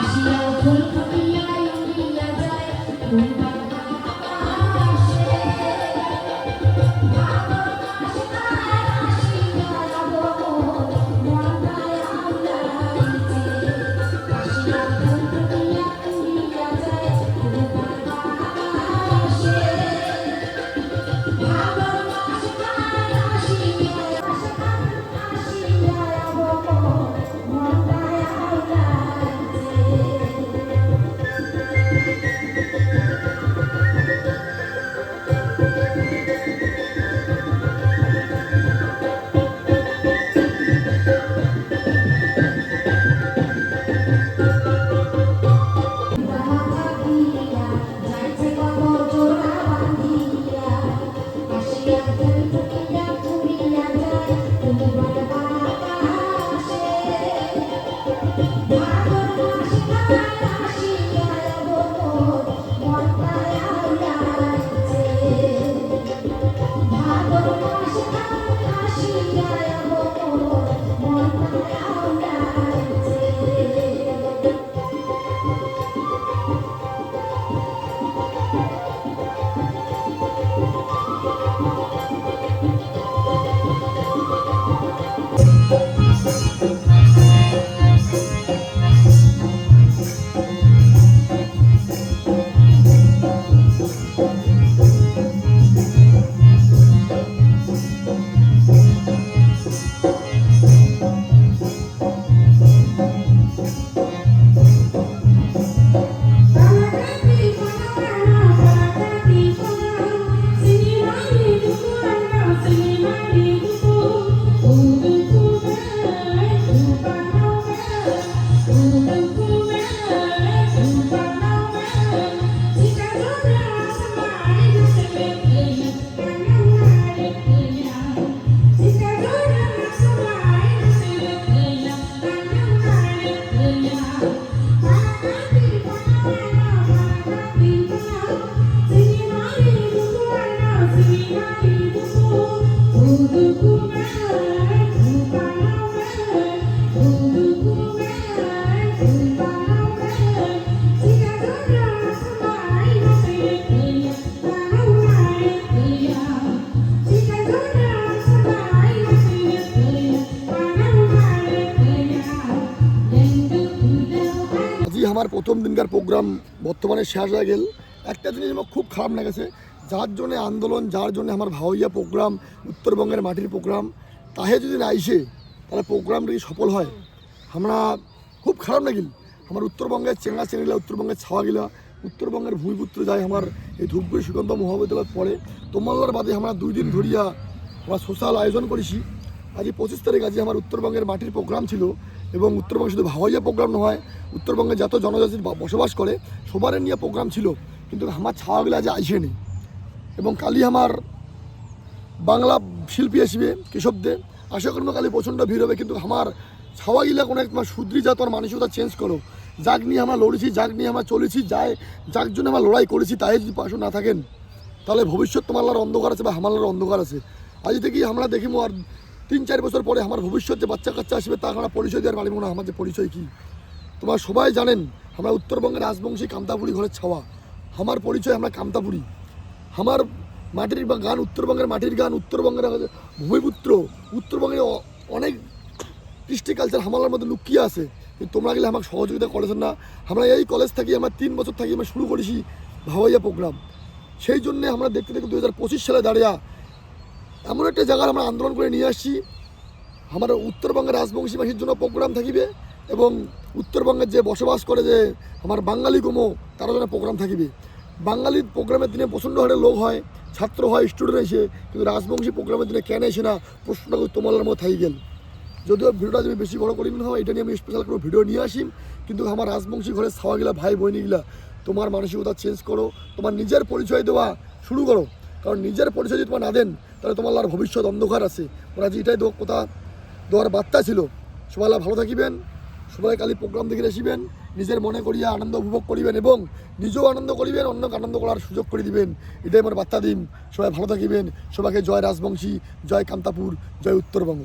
আজই আমার দিনকার প্রোগ্রাম বর্তমানে শেষ হয়ে গেল। একটা জিনিস আমার খুব খারাপ লেগেছে, যার জন্য আন্দোলন, যার জন্য আমার ভাওয়াইয়া প্রোগ্রাম, উত্তরবঙ্গের মাটির প্রোগ্রাম, তাহে যদি না আইসে, তাহলে প্রোগ্রামটা সফল হয়? আমরা খুব খারাপ লাগিল। আমার উত্তরবঙ্গের চেঙ্গা চেঙ্গিলা, উত্তরবঙ্গের ছাওয়া গিলা উত্তরবঙ্গের ভূমিপুত্র যায় আমার এই ধূপগুড়ি সুগন্ধ মহাবিদ্যালয় পড়ে, তোমাল্লার বাদে আমরা দুই দিন ধরিয়া আমরা সোশ্যাল আয়োজন করেছি। আজ পঁচিশ তারিখ আজ আমার উত্তরবঙ্গের মাটির প্রোগ্রাম ছিল এবং উত্তরবঙ্গে শুধু ভাওয়াইয়া প্রোগ্রাম নয় উত্তরবঙ্গে যত জনজাতির বসবাস করে সবার নিয়ে প্রোগ্রাম ছিল, কিন্তু আমার ছাওয়াগুলো আজ আইসেনি এবং কালি আমার বাংলা শিল্পী আসবে কেশবদে। আশা করব কালি প্রচণ্ড ভিড় হবে, কিন্তু আমার ছাওয়াগিলা কোনো একটা শুদ্রি জাতর মানসিকতা চেঞ্জ করো। যাক নিয়ে আমরা লড়েছি, যাক নিয়ে আমরা চলেছি, যাই যার জন্য আমরা লড়াই করেছি, তাই যদি পাশে না থাকেন, তাহলে ভবিষ্যৎ তোমার অন্ধকার আছে বা আমার লার অন্ধকার আছে। আজ থেকেই আমরা দেখিমো আর তিন চার বছর পরে আমার ভবিষ্যৎ যে বাচ্চা কাচ্চা আসবে তা আমরা পরিচয় দেওয়ার পারিব না, আমার যে পরিচয় কী? তোমরা সবাই জানেন, আমরা উত্তরবঙ্গের রাজবংশী কামতাপুরি ঘরের ছাওয়া। আমার পরিচয় আমরা কামতাপুরি। আমার মাটির গান উত্তরবঙ্গের মাটির গান, উত্তরবঙ্গের ভূমিপুত্র, উত্তরবঙ্গের অনেক কৃষ্টি কালচার হামালার মধ্যে লুকিয়ে আছে। তোমরা গেলে আমাকে সহযোগিতা করেছেন না। আমরা এই কলেজ থাকি আমরা তিন বছর থাকি আমরা শুরু করেছি ভাওয়াইয়া প্রোগ্রাম সেই জন্যে আমরা দেখতে দেখতে দু হাজার পঁচিশ সালে দাঁড়িয়ে এমন একটা জায়গায় আমরা আন্দোলন করে নিয়ে আসছি। আমার উত্তরবঙ্গের রাজবংশী ভাষীর জন্য প্রোগ্রাম থাকিবে। এবং উত্তরবঙ্গের যে বসবাস করে যে আমার বাঙালি কমো তারা যেন প্রোগ্রাম থাকিবে। বাঙালির প্রোগ্রামের দিনে প্রচণ্ড হারে লোক হয়, ছাত্র হয় স্টুডেন্ট এসে কিন্তু রাজবংশী প্রোগ্রামের দিনে কেন এসে না প্রশ্নটা তোমার মতো থাকি গেল। যদিও ভিডিওটা যদি বেশি বড় করি না এটা নিয়ে আমি স্পেশাল কোনো ভিডিও নিয়ে আসি কিন্তু আমার রাজবংশী ঘরের ছাওয়াগুলা ভাই বোনিগুলা তোমার মানসিকতা চেঞ্জ করো, তোমার নিজের পরিচয় দেওয়া শুরু করো। কারণ নিজের পরিচয় যদি তোমার না দেন, তাহলে তোমার আর ভবিষ্যৎ অন্ধকার আছে। ওরা যে এটাই কথা দেওয়ার বার্তা ছিল। সবাই ভালো থাকিবেন। সবাই কালি প্রোগ্রাম দেখে আসিবেন, নিজের মনে করিয়া আনন্দ উপভোগ করিবেন এবং নিজেও আনন্দ করিবেন, অন্যকে আনন্দ করার সুযোগ করে দিবেন। এটাই আমার বার্তা দিন। সবাই ভালো থাকিবেন। সবাইকে জয় রাজবংশী, জয় কান্তাপুর, জয় উত্তরবঙ্গ।